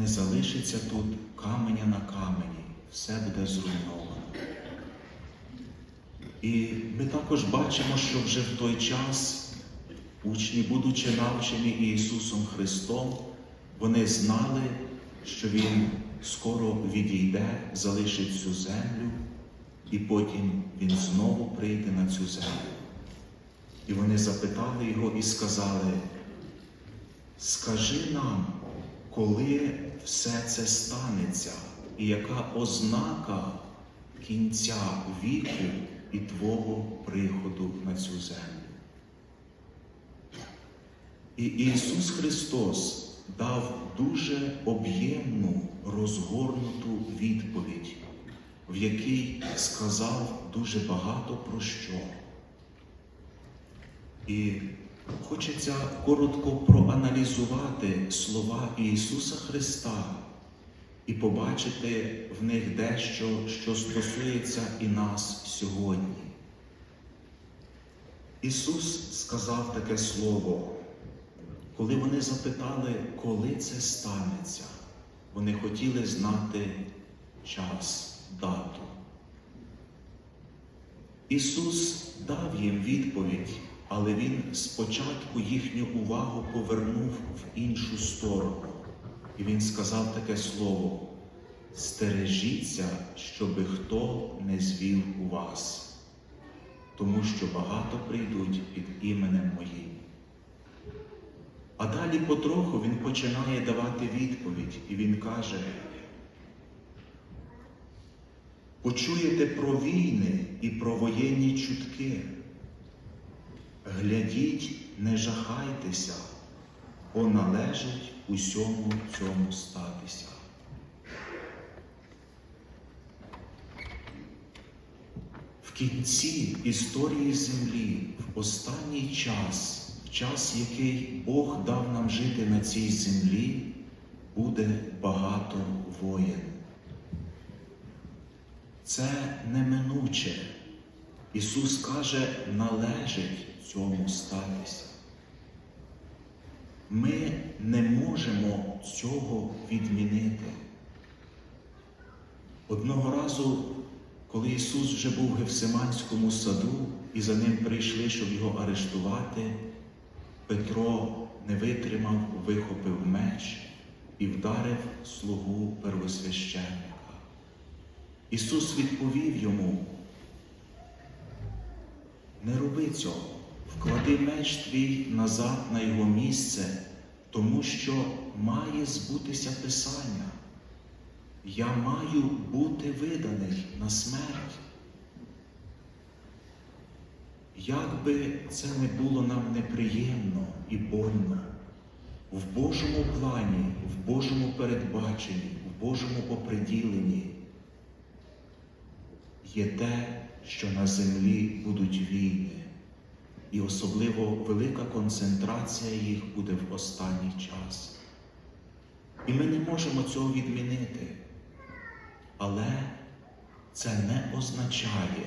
не залишиться тут каменя на камені, все буде зруйновано. І ми також бачимо, що вже в той час учні, будучи навчені Ісусом Христом, вони знали, що Він скоро відійде, залишить цю землю, і потім Він знову прийде на цю землю. І вони запитали його і сказали, скажи нам, коли все це станеться, і яка ознака кінця віку і Твого приходу на цю землю. І Ісус Христос дав дуже об'ємну, розгорнуту відповідь, в якій сказав дуже багато про що. І хочеться коротко проаналізувати слова Ісуса Христа і побачити в них дещо, що стосується і нас сьогодні. Ісус сказав таке слово, коли вони запитали, коли це станеться, вони хотіли знати час, дату. Ісус дав їм відповідь, але Він спочатку їхню увагу повернув в іншу сторону. І Він сказав таке слово: стережіться, щоби хто не звів у вас, тому що багато прийдуть під іменем Моїм. А далі потроху він починає давати відповідь, і він каже: почуєте про війни і про воєнні чутки. Глядіть, не жахайтеся, бо належить усьому цьому статися. В кінці історії землі, в останній час, в час, який Бог дав нам жити на цій землі, буде багато воєн. Це неминуче. Ісус каже, належить цьому статися. Ми не можемо цього відмінити. Одного разу, коли Ісус вже був в Гефсиманському саду і за ним прийшли, щоб його арештувати, Петро не витримав, вихопив меч і вдарив слугу первосвященника. Ісус відповів йому, не роби цього, вклади меч твій назад на його місце, тому що має збутися Писання. Я маю бути виданий на смерть. Як би це не було нам неприємно і больно, в Божому плані, в Божому передбаченні, в Божому оприділенні є те, що на землі будуть війни, і особливо велика концентрація їх буде в останній час. І ми не можемо цього відмінити. Але це не означає,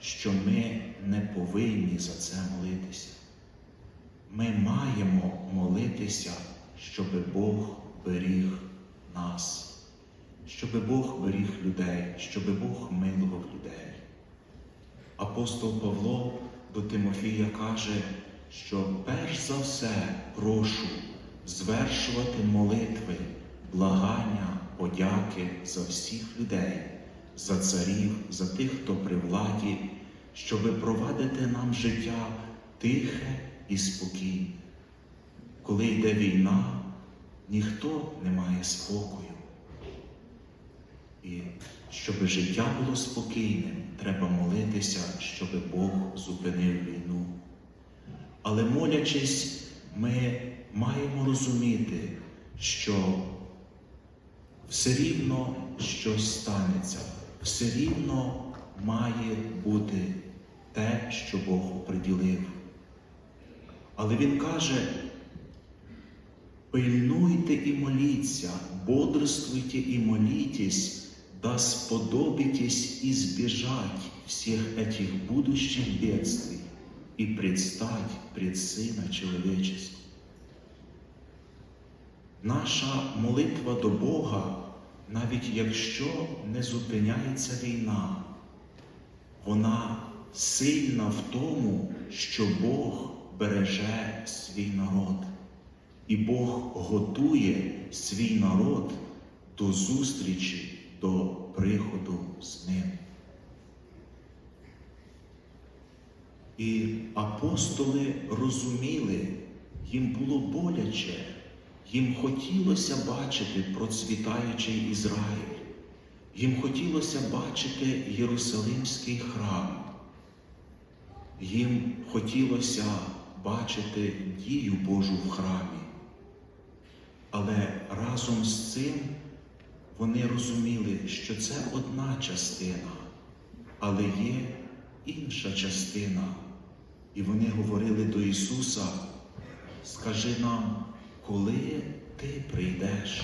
що ми не повинні за це молитися. Ми маємо молитися, щоб Бог беріг нас, щоб Бог беріг людей, щоб Бог милував людей. Апостол Павло до Тимофія каже, що перш за все прошу звершувати молитви, благання, подяки за всіх людей, за царів, за тих, хто при владі, щоби провадити нам життя тихе і спокійне. Коли йде війна, ніхто не має спокою. І щоб життя було спокійним, треба молитися, щоб Бог зупинив війну. Але молячись, ми маємо розуміти, що все рівно щось станеться, все рівно має бути те, що Бог оприділив. Але Він каже, пильнуйте і моліться, бодрствуйте і молитесь, да сподобитесь избежать всех этих будущих бедствий и предстать пред Сына Человеческого. наша молитва до Бога, навіть якщо не зупиняється війна, вона сильна в тому, що Бог береже свій народ, і Бог готує свій народ до зустрічі, до приходу з ним. І апостоли розуміли, їм було боляче, їм хотілося бачити процвітаючий Ізраїль, їм хотілося бачити Єрусалимський храм, їм хотілося бачити дію Божу в храмі. Але разом з цим вони розуміли, що це одна частина, але є інша частина. І вони говорили до Ісуса, скажи нам, коли Ти прийдеш?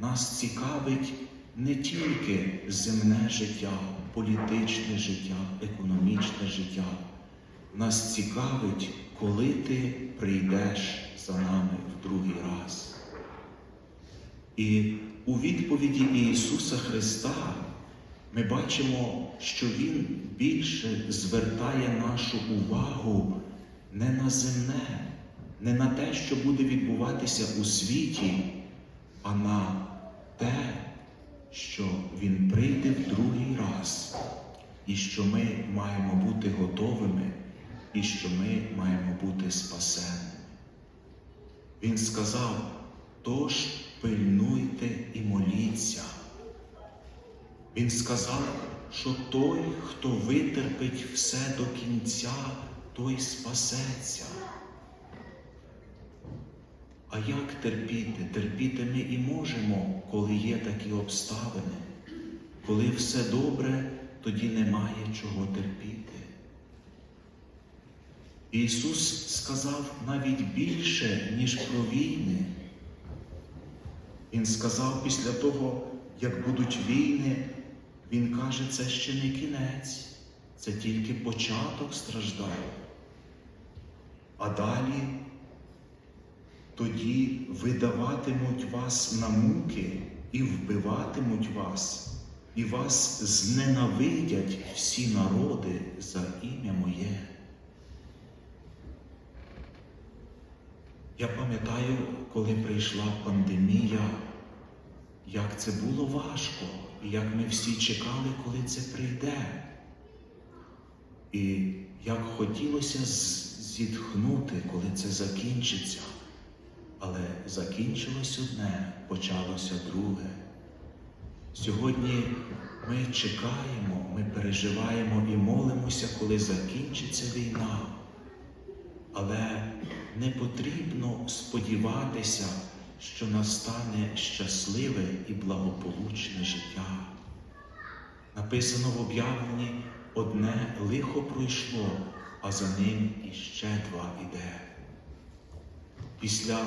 Нас цікавить не тільки земне життя, політичне життя, економічне життя. Нас цікавить, коли Ти прийдеш за нами в другий раз. І у відповіді Ісуса Христа ми бачимо, що Він більше звертає нашу увагу не на земне, не на те, що буде відбуватися у світі, а на те, що Він прийде в другий раз, і що ми маємо бути готовими, і що ми маємо бути спасеними. Він сказав, тож пильнуйте і моліться. Він сказав, що той, хто витерпить все до кінця, той спасеться. А як терпіти? Терпіти ми і можемо, коли є такі обставини. Коли все добре, тоді немає чого терпіти. Ісус сказав навіть більше, ніж про війни. Він сказав після того, як будуть війни, Він каже, це ще не кінець, це тільки початок страждань. А далі тоді видаватимуть вас на муки і вбиватимуть вас, і вас зненавидять всі народи за ім'я моє. Я пам'ятаю, коли прийшла пандемія, як це було важко, і як ми всі чекали, коли це прийде. І як хотілося зітхнути, коли це закінчиться. Але закінчилось одне, почалося друге. Сьогодні ми чекаємо, ми переживаємо і молимося, коли закінчиться війна. Але не потрібно сподіватися, що настане щасливе і благополучне життя. Написано в об'явленні одне лихо пройшло, а за ним іще два іде. Після,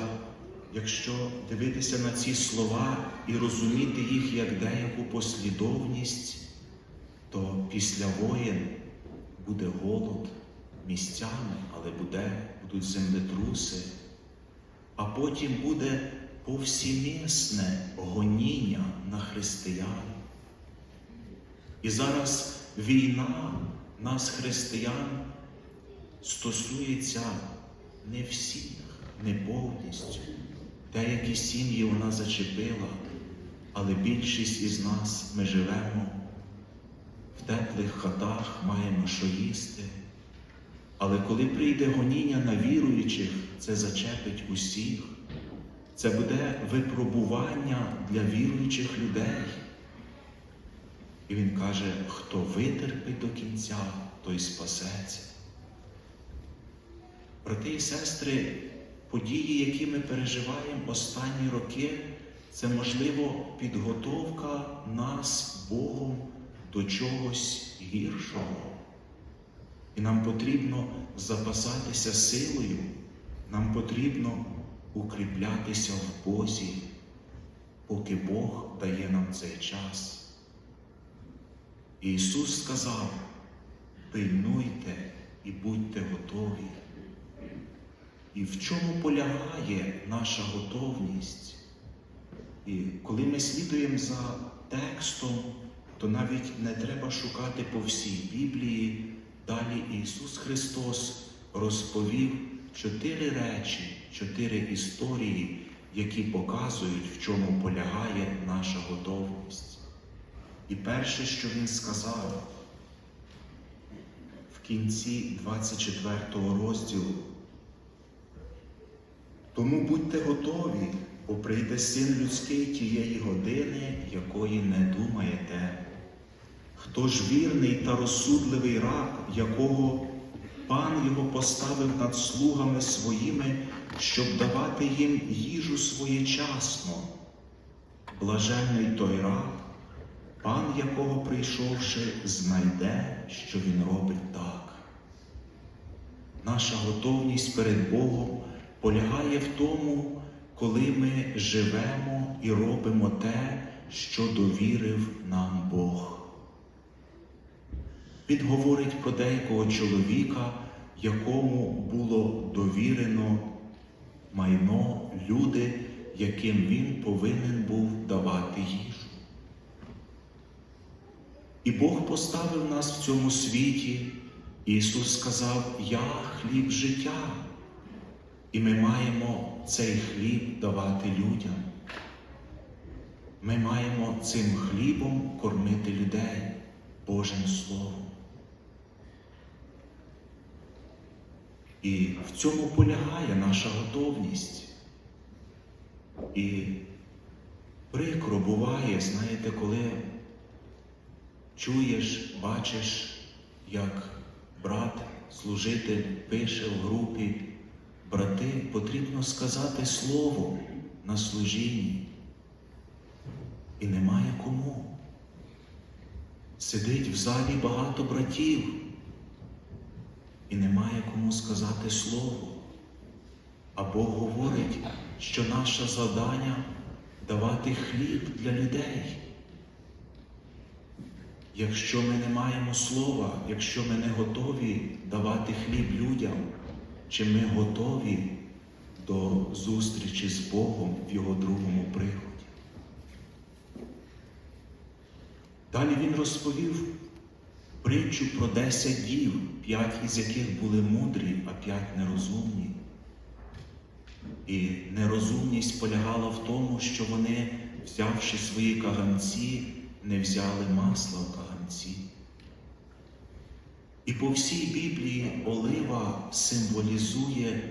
якщо дивитися на ці слова і розуміти їх як деяку послідовність, то після воєн буде голод місцями, але буде, будуть землетруси, а потім буде повсімісне гоніння на християн. І зараз війна нас, християн, стосується не всіх, не повністю. Деякі сім'ї вона зачепила, але більшість із нас ми живемо в теплих хатах, маємо що їсти. Але коли прийде гоніння на віруючих, це зачепить усіх. Це буде випробування для віруючих людей. І він каже, хто витерпить до кінця, той спасеться. Брати і сестри, події, які ми переживаємо останні роки, це можливо підготовка нас Богом до чогось гіршого. І нам потрібно запасатися силою, нам потрібно укріплятися в Бозі, поки Бог дає нам цей час. Ісус сказав, пильнуйте і будьте готові. І в чому полягає наша готовність? І коли ми слідуємо за текстом, то навіть не треба шукати по всій Біблії. Далі Ісус Христос розповів чотири речі, чотири історії, які показують, в чому полягає наша готовність. І перше, що Він сказав в кінці 24 розділу, тому будьте готові, бо прийде син людський тієї години, якої не думаєте. Хто ж вірний та розсудливий раб, якого пан його поставив над слугами своїми, щоб давати їм їжу своєчасно. Блаженний той раб, пан якого прийшовши, знайде, що він робить так. Наша готовність перед Богом полягає в тому, коли ми живемо і робимо те, що довірив нам Бог. Він говорить про деякого чоловіка, якому було довірено майно, люди, яким він повинен був давати їжу. І Бог поставив нас в цьому світі. Ісус сказав, Я хліб життя. І ми маємо цей хліб давати людям. Ми маємо цим хлібом кормити людей Божим Словом. І в цьому полягає наша готовність. І прикро буває, знаєте, коли чуєш, бачиш, як брат, служитель пише в групі, брати, потрібно сказати слово на служінні. І немає кому. Сидить в залі багато братів і немає кому сказати слово. А Бог говорить, що наше завдання давати хліб для людей. Якщо ми не маємо слова, якщо ми не готові давати хліб людям, чи ми готові до зустрічі з Богом в Його другому приході? Далі він розповів притчу про десять дів, п'ять із яких були мудрі, а п'ять нерозумні. І нерозумність полягала в тому, що вони, взявши свої каганці, не взяли масла в каганці. І по всій Біблії олива символізує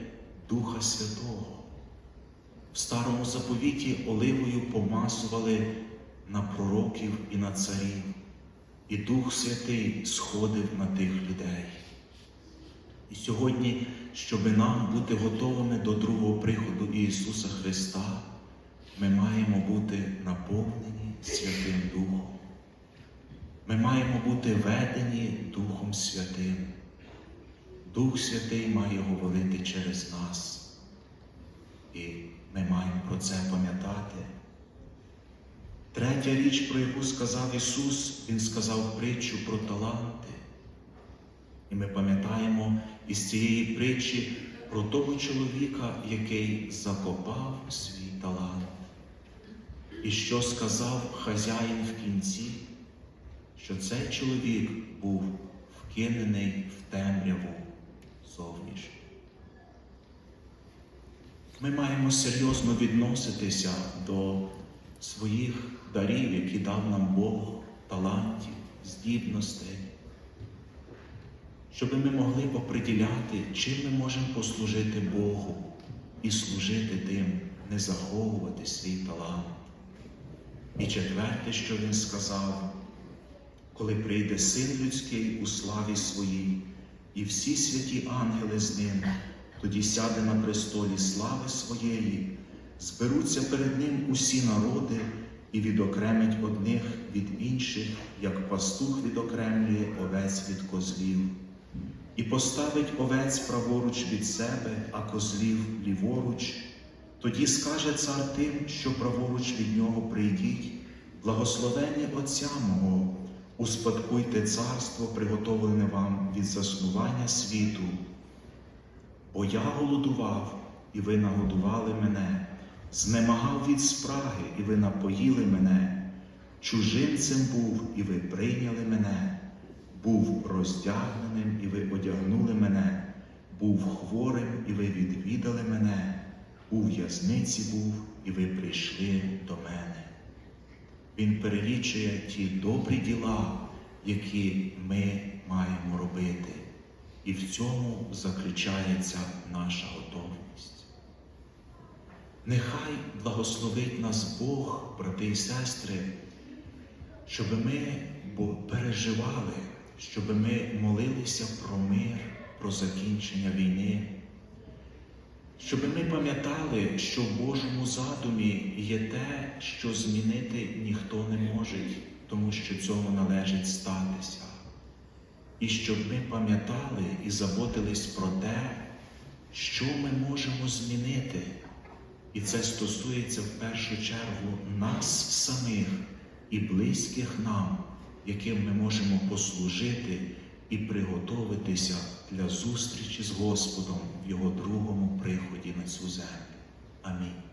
Духа Святого. В старому заповіті оливою помазували на пророків і на царів, і Дух Святий сходив на тих людей. І сьогодні, щоб нам бути готовими до другого приходу Ісуса Христа, ми маємо бути наповнені Святим Духом. Ми маємо бути ведені Духом Святим. Дух Святий має говорити через нас. І ми маємо про це пам'ятати. Третя річ, про яку сказав Ісус, Він сказав притчу про таланти. І ми пам'ятаємо із цієї притчі про того чоловіка, який закопав свій талант. І що сказав хазяїн в кінці, що цей чоловік був вкинений в темряву зовнішню. Ми маємо серйозно відноситися до своїх дарів, які дав нам Бог, талантів, здібностей, щоб ми могли оприділяти, чим ми можемо послужити Богу і служити тим, не заховувати свій талант. І четверте, що він сказав, коли прийде син людський у славі своїй, і всі святі ангели з ним, тоді сяде на престолі слави своєї, зберуться перед ним усі народи і відокремить одних від інших, як пастух відокремлює овець від козлів, і поставить овець праворуч від себе, а козлів ліворуч. Тоді скаже цар тим, що праворуч від нього прийдіть, благословені Отця мого, успадкуйте царство, приготовлене вам від заснування світу. Бо я голодував, і ви нагодували мене, знемагав від спраги, і ви напоїли мене, чужинцем був, і ви прийняли мене, був роздягненим, і ви одягнули мене, був хворим, і ви відвідали мене, у в'язниці був, і ви прийшли до мене. Він перелічує ті добрі діла, які ми маємо робити. І в цьому заключається наша готовність. Нехай благословить нас Бог, брати і сестри, щоб ми переживали, щоб ми молилися про мир, про закінчення війни, щоб ми пам'ятали, що в Божому задумі є те, що змінити ніхто не може, тому що цьому належить статися. І щоб ми пам'ятали і заботились про те, що ми можемо змінити. І це стосується в першу чергу нас самих і близьких нам, яким ми можемо послужити і приготовитися для зустрічі з Господом в Його другому приході на цю землю. Амінь.